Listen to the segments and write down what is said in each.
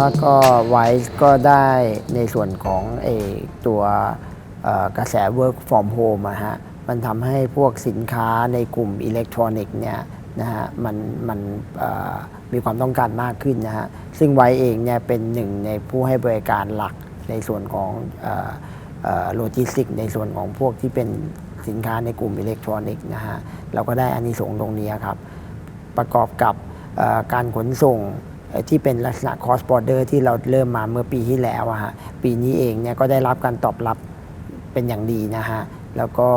ว่าก็ไวซ์ก็ได้ในส่วนของอตัวกระแส work from home อะฮะมันทำให้พวกสินค้าในกลุ่มอิเล็กทรอนิกส์เนี่ยนะฮะมันมันมีความต้องการมากขึ้นนะฮะซึ่งไวซ์เองเนี่ยเป็นหนึ่งในผู้ให้บริการหลักในส่วนของโลจิสติกในส่วนของพวกที่เป็นสินค้าในกลุ่มอิเล็กทรอนิกส์นะฮะเราก็ได้อานิสงส์ตรงนี้ครับ ประกอบกับการขนส่ง ที่เป็นลักษณะ cross border ที่เราเริ่มมาเมื่อปีที่แล้วอะฮะปีนี้เองเนี่ยก็ได้รับการตอบรับเป็นอย่างดีนะฮะแล้วก็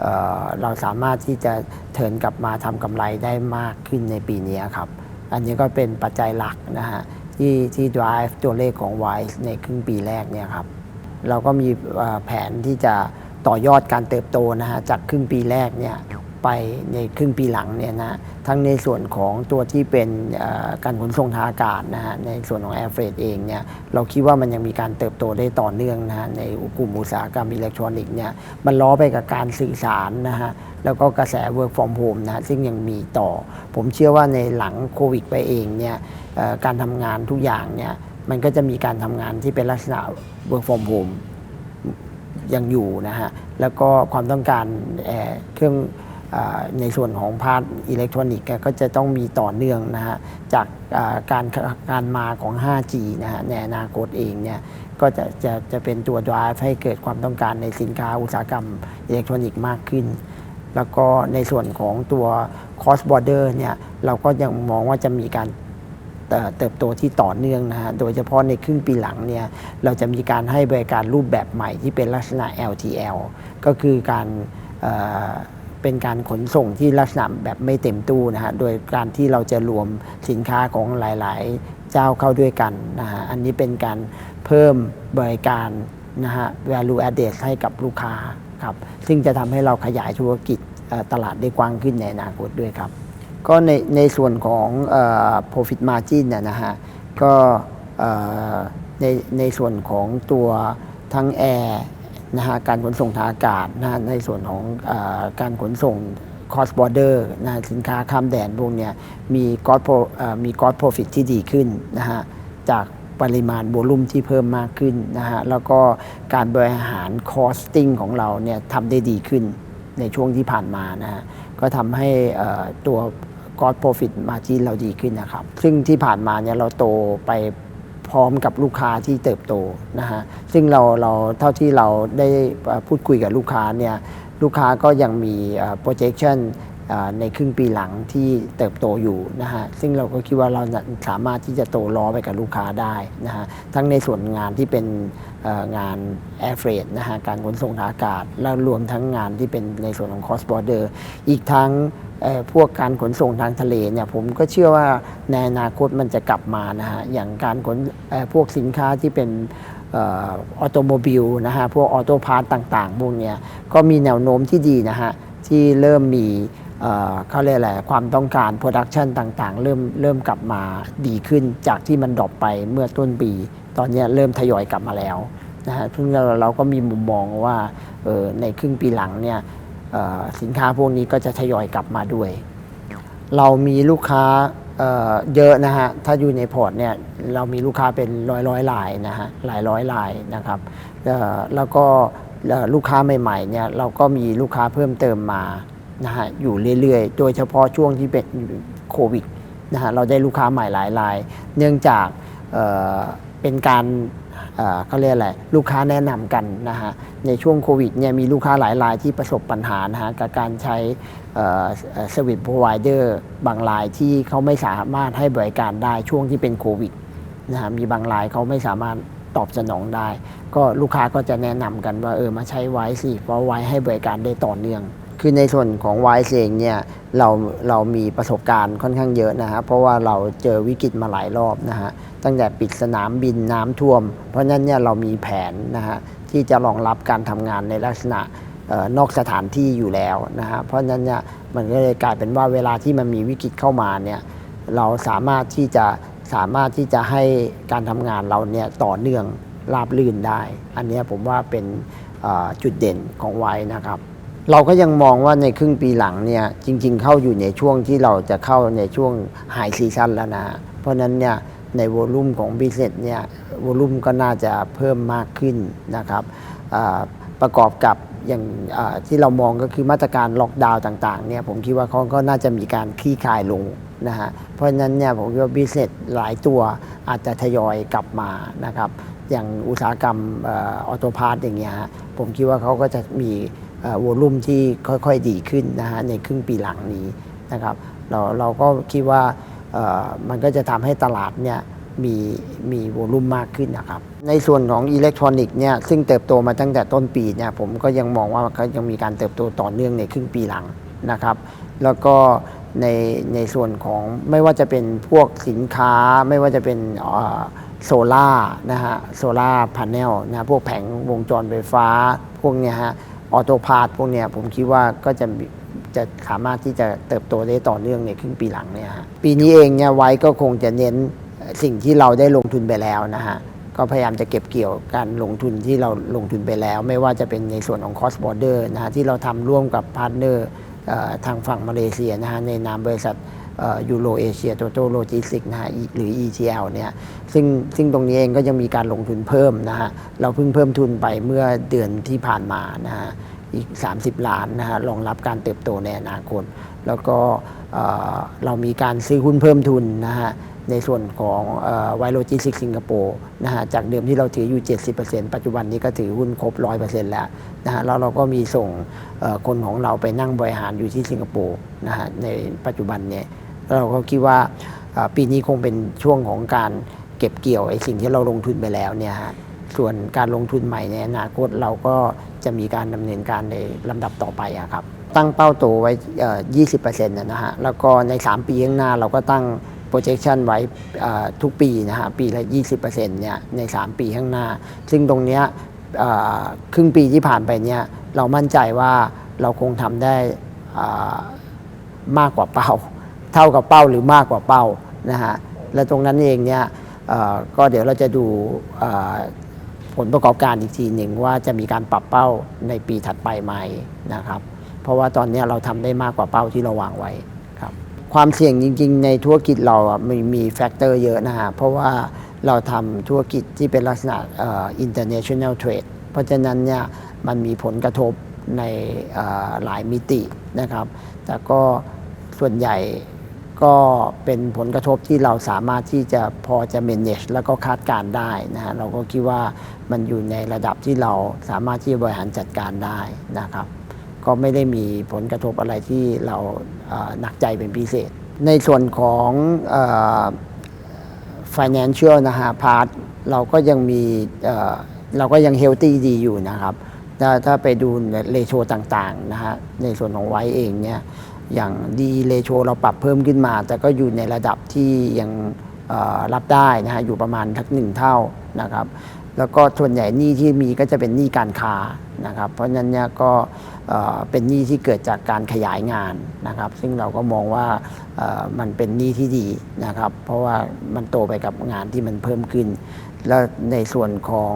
เอ่อเราสามารถที่จะเทินกลับมาทำกำไรได้มากขึ้นในปีนี้ครับ อันนี้ก็เป็นปัจจัยหลักนะฮะที่ที่ drive ตัวเลขของ Wise ในครึ่งปีแรกเนี่ยครับ เราก็มีแผนที่จะต่อยอดการเติบโตนะฮะจากครึ่งปีแรกเนี่ย ไปในครึ่งปีหลังเนี่ยนะทั้งในส่วนของตัวที่เป็นการขนส่งทางอากาศนะฮะในส่วนของ Air Freight เองเนี่ยเราคิดว่ามันยังมีการเติบโตได้ต่อเนื่องนะฮะในกลุ่มอุตสาหกรรมอิเล็กทรอนิกส์เนี่ยมันล้อไปกับการสื่อสารนะฮะแล้วก็กระแส work from home นะฮะซึ่งยังมีต่อ ผมเชื่อว่าในหลังโควิดไปเองเนี่ยการทำงานทุกอย่างเนี่ยมันก็จะมีการทำงานที่เป็นลักษณะ work from home ยังอยู่นะฮะแล้วก็ความต้องการเครื่อง ในส่วนของพาร์ทอิเล็กทรอนิกส์ก็จะต้องมีต่อเนื่องนะฮะจากการการมาของ 5G นะฮะในอนาคตเองเนี่ยก็จะจะจะเป็นตัว drive ให้เกิดความต้องการในสินค้าอุตสาหกรรมอิเล็กทรอนิกส์มากขึ้น แล้วก็ในส่วนของตัว cross border เนี่ยเราก็ยังมองว่าจะมีการเติบโตที่ต่อเนื่องนะฮะ โดยเฉพาะในครึ่งปีหลังเนี่ย เราจะมีการให้บริการรูปแบบใหม่ที่เป็นลักษณะ LTL ก็คือการ เป็นการขนส่งที่ลักษณะแบบไม่เต็มตู้นะฮะ โดยการที่เราจะรวมสินค้าของหลาย ๆ เจ้าเข้าด้วยกันนะฮะ อันนี้เป็นการเพิ่มบริการนะฮะ value added ให้กับลูกค้าครับ ซึ่งจะทำให้เราขยายธุรกิจตลาดได้กว้างขึ้นในอนาคตด้วยครับ ก็ในในส่วนของออ profit margin นะนะฮะ ก็ในในส่วนของตัวทั้งแอร์ นะฮะการขนส่งทางอากาศนะในส่วนของอการขนส่ง cross border นะสินค้าข้ามแดนพวกเนี้ยมี gross pro- เอ่อมี gross profit ที่ดีขึ้นนะฮะจากปริมาณโวลุ่มที่เพิ่มมากขึ้นนะฮะแล้วก็การบริหาร costing ของเราเนี่ยทำได้ดีขึ้นในช่วงที่ผ่านมานะฮะก็ทำให้ตัว gross profit margin เราดีขึ้นนะครับ ซึ่งที่ผ่านมาเนี่ยเราโตไป พร้อมกับลูกค้าที่เติบโตนะฮะซึ่งเราเราเท่าที่เราได้พูดคุยกับลูกค้าเนี่ยลูกค้าก็ยังมี projection ในครึ่งปีหลังที่เติบโตอยู่นะฮะซึ่งเราก็คิดว่าเราสามารถที่จะโตล้อไปกับลูกค้าได้นะฮะทั้งในส่วนงานที่เป็นงาน air freight นะฮะการขนส่งทางอากาศ แล้วรวมทั้งงานที่เป็นในส่วนของ cross border อีกทั้งพวกการขนส่งทางทะเลเนี่ยผมก็เชื่อว่าในอนาคตมันจะกลับมานะฮะอย่างการขนพวกสินค้าที่เป็นออโตโมบิลนะฮะพวกออโตพาร์ตต่างๆพวกเนี้ยก็มีแนวโน้มที่ดีนะฮะที่เริ่มมี เขาเรียกอะไรความต้องการโปรดักชันต่างๆ เริ่มเริ่มกลับมาดีขึ้นจากที่มันดรอปไปเมื่อต้นปี ตอนนี้เริ่มทยอยกลับมาแล้วนะฮะซึ่งเราเราก็มีมุมมองว่าในครึ่งปีหลังเนี่ยสินค้าพวกนี้ก็จะทยอยกลับมาด้วย เรามีลูกค้าเยอะนะฮะ ถ้าอยู่ในพอร์ตเนี่ยเรามีลูกค้าเป็นร้อยร้อยๆรายนะฮะหลายร้อยรายนะครับแล้วก็ลูกค้าใหม่ๆเนี่ยเราก็มีลูกค้าเพิ่มเติมมา นะฮะอยู่เรื่อยๆ โดยเฉพาะช่วงที่เป็นโควิดนะฮะเราได้ลูกค้าใหม่หลายราย เนื่องจากเเป็นการเเขาเรียกอะไรลูกค้าแนะนำกันนะฮะในช่วงโควิดเนี่ยมีลูกค้าหลายรายที่ประสบปัญหานะฮะกับการใช้เซอร์วิสพรอไวเดอร์บางรายที่เขาไม่สามารถให้บริการได้ช่วงที่เป็นโควิดนะฮะมีบางรายเขาไม่สามารถตอบสนองได้ ก็ลูกค้าก็จะแนะนำกันว่าเออมาใช้ไวสิเพราะไวให้บริการได้ต่อเนื่อง คือในส่วนของไวเองเนี่ยเราเรามีประสบการณ์ค่อนข้างเยอะนะฮะเพราะว่าเราเจอวิกฤตมาหลายรอบนะฮะตั้งแต่ปิดสนามบินน้ำท่วม เพราะฉะนั้นเนี่ยเรามีแผนนะฮะที่จะรองรับการทำงานในลักษณะออนอกสถานที่อยู่แล้วนะฮะเพราะฉะนั้นเนี่ยมันก็เลยกลายเป็นว่าเวลาที่มันมีวิกฤตเข้ามาเนี่ยเราสามารถที่จะสามารถที่จะให้การทำงานเราเนี่ยต่อเนื่องราบลื่นได้ อันนี้ผมว่าเป็นจุดเด่นของไว้นะครับ เราก็ยังมองว่าในครึ่งปีหลังเนี่ยจริง ๆ เข้าอยู่ในช่วงที่เราจะเข้าในช่วงไฮซีซันแล้วนะ เพราะนั้นเนี่ยในวอลุ่มของบิสเนสเนี่ยวอลุ่มก็น่าจะเพิ่มมากขึ้นนะครับประกอบกับอย่างที่เรามองก็คือมาตรการล็อกดาวน์ต่างๆเนี่ยผมคิดว่าเขาก็น่าจะมีการคลี่คลายลงนะฮะเพราะฉะนั้นเนี่ยผมคิดว่าบิสเนสหลายตัวอาจจะทยอยกลับมานะครับอย่างอุตสาหกรรมออโตพาร์ตอย่างเงี้ยผมคิดว่าเขาก็จะมี วอลุ่มที่ค่อยๆดีขึ้นนะฮะในครึ่งปีหลังนี้นะครับเราเราก็คิดว่ามันก็จะทำให้ตลาดเนี่ยมีมีวอลุ่มมากขึ้นนะครับ ในส่วนของอิเล็กทรอนิกส์เนี่ยซึ่งเติบโตมาตั้งแต่ต้นปีเนี่ยผมก็ยังมองว่าก็ยังมีการเติบโตต่อเนื่องในครึ่งปีหลังนะครับ แล้วก็ในในส่วนของไม่ว่าจะเป็นพวกสินค้าไม่ว่าจะเป็นโซล่านะฮะโซล่าพาเนลนะพวกแผงวงจรไฟฟ้าพวกเนี้ยฮะ ออโตพาร์ทพวกเนี้ยผมคิดว่าก็จะจะสามารถที่จะเติบโตได้ต่อเนื่องในครึ่งปีหลังเนี่ยฮะปีนี้เองเนี่ยไว้ก็คงจะเน้นสิ่งที่เราได้ลงทุนไปแล้วนะฮะก็พยายามจะเก็บเกี่ยวการลงทุนที่เราลงทุนไปแล้ว ไม่ว่าจะเป็นในส่วนของ cost border นะฮะที่เราทำร่วมกับพาร์ทเนอร์ทางฝั่งมาเลเซียนะฮะในนามบริษัท ยูโรเอเชียโตโตโลจิสติกนะฮะหรือ ETL เนี่ยซึ่งซึ่งตรงนี้เองก็ยังมีการลงทุนเพิ่มนะฮะเราเพิ่งเพิ่มทุนไปเมื่อเดือนที่ผ่านมานะฮะอีก 30 ล้านนะฮะรองรับการเติบโตในอนาคต แล้วก็เอ่อเรามีการซื้อหุ้นเพิ่มทุนนะฮะในส่วนของไวโรจิสิกสิงคโปร์นะฮะจากเดิมที่เราถืออยู่ 70%ปัจจุบันนี้ก็ถือหุ้นครบ 100%แล้วนะฮะแล้วเราก็มีส่งคนของเราไปนั่งบริหารอยู่ที่สิงคโปร์นะฮะในปัจจุบันเนี่ย เราก็คิดว่าปีนี้คงเป็นช่วงของการเก็บเกี่ยวไอ้สิ่งที่เราลงทุนไปแล้วเนี่ยฮะส่วนการลงทุนใหม่ในอนาคตเราก็จะมีการดำเนินการในลำดับต่อไปอครับ ตั้งเป้าโตไว้เอ่อ20%นะฮะ แล้วก็ใน 3 ปีข้างหน้าเราก็ตั้ง projection ไว้ทุกปีนะฮะ ปีละ 20%เนี่ย ใน 3 ปีข้างหน้า ซึ่งตรงเนี้ยครึ่งปีที่ผ่านไปเนี่ยเรามั่นใจว่าเราคงทำได้มากกว่าเป้า เท่ากับเป้าหรือมากกว่าเป้านะฮะและตรงนั้นเองเนี่ยก็เดี๋ยวเราจะดูผลประกอบการอีกทีหนึ่งว่าจะมีการปรับเป้าในปีถัดไปไหมนะครับเพราะว่าตอนนี้เราทำได้มากกว่าเป้าที่เราวางไว้ครับความเสี่ยงจริง ๆ ในธุรกิจเราอะมีมีแฟกเตอร์เยอะนะฮะเพราะว่าเราทำธุรกิจที่เป็นลักษณะ international trade เพราะฉะนั้นเนี่ยมันมีผลกระทบในหลายมิตินะครับ แต่ก็ส่วนใหญ่ ก็เป็นผลกระทบที่เราสามารถที่จะพอจะ manage แล้วก็คาดการได้นะฮะเราก็คิดว่ามันอยู่ในระดับที่เราสามารถที่จะบริหารจัดการได้นะครับ ก็ไม่ได้มีผลกระทบอะไรที่เราเอ่อหนักใจเป็นพิเศษ ในส่วนของเอ่อ financial นะฮะพาร์ทเราก็ยังมีเอ่อเราก็ยังเฮลตี้ดีอยู่นะครับ ถ้าถ้าไปดูเลโชต่างๆนะฮะในส่วนของไว้เองเนี่ย อย่างดีเลโชเราปรับเพิ่มขึ้นมา แต่ก็อยู่ในระดับที่ยังรับได้นะฮะอยู่ประมาณทักหนึ่งเท่านะครับ แล้วก็ส่วนใหญ่หนี้ที่มีก็จะเป็นหนี้การค้านะครับ เพราะฉะนั้นเนี่ยก็เป็นหนี้ที่เกิดจากการขยายงานนะครับ ซึ่งเราก็มองว่ามันเป็นหนี้ที่ดีนะครับ เพราะว่ามันโตไปกับงานที่มันเพิ่มขึ้น แล้วในส่วนของ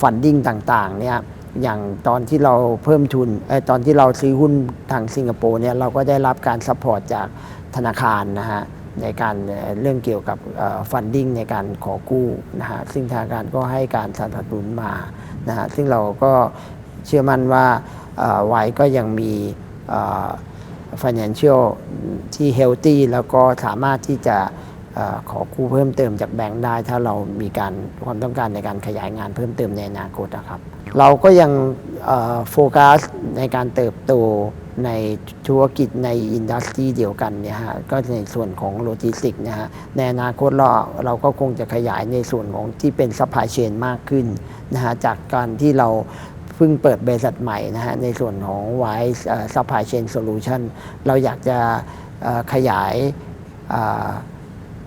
ฟันดิ้งต่างๆเนี่ย อย่างตอนที่เราเพิ่มทุนอตอนที่เราซื้อหุ้นทางสิงคโปร์เนี่ยเราก็ได้รับการซัพพอร์ตจากธนาคารนะฮะในการเรื่องเกี่ยวกับฟันดิ้งในการขอกู้นะฮะซึ่งธนาคารก็ให้การสนับสนุนมานะฮะซึ่งเราก็เชื่อมั่นว่าไว้ก็ยังมี financial ที่ healthy แล้วก็สามารถที่จะขอกู้เพิ่มเติมจากแบงค์ได้ ถ้าเรามีการความต้องการในการขยายงานเพิ่มเติมในอนาคตนะครับ เราก็ยังโฟกัสในการเติบโตในธุรกิจในอินดัสทรีเดียวกันเนี่ยฮะก็ในส่วนของโลจิสติกนะฮะในอนาคตเราเราก็คงจะขยายในส่วนของที่เป็นซัพพลายเชนมากขึ้นนะฮะจากการที่เราเพิ่งเปิดบริษัทใหม่นะฮะในส่วนของ Wise เอ่อ Supply Chain Solution เราอยากจะขยายอ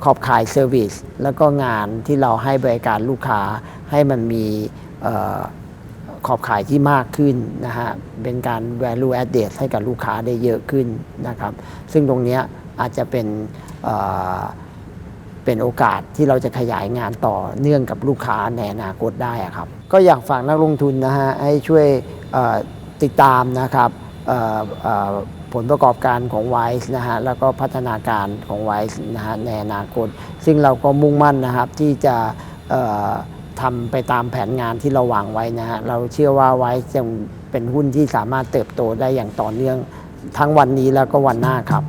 ขอบข่ายเซอร์วิสแล้วก็งานที่เราให้บริการลูกค้าให้มันมี ขอบขายที่มากขึ้นนะฮะเป็นการ value added ให้กับลูกค้าได้เยอะขึ้นนะครับ ซึ่งตรงนี้อาจจะเป็นเเป็นโอกาสที่เราจะขยายงานต่อเนื่องกับลูกค้าในอนาคตได้ครับ ก็อยากฝากนักลงทุนนะฮะให้ช่วยติดตามนะครับผลประกอบการของไวซ์นะฮะแล้วก็พัฒนาการของไวซ์นะฮะในอนาคต ซึ่งเราก็มุ่งมั่นนะครับที่จะ ทำไปตามแผนงานที่เราวางไว้นะฮะเราเชื่อว่าไว้จะเป็นหุ้นที่สามารถเติบโตได้อย่างต่อเนื่อง ทั้งวันนี้แล้วก็วันหน้าครับ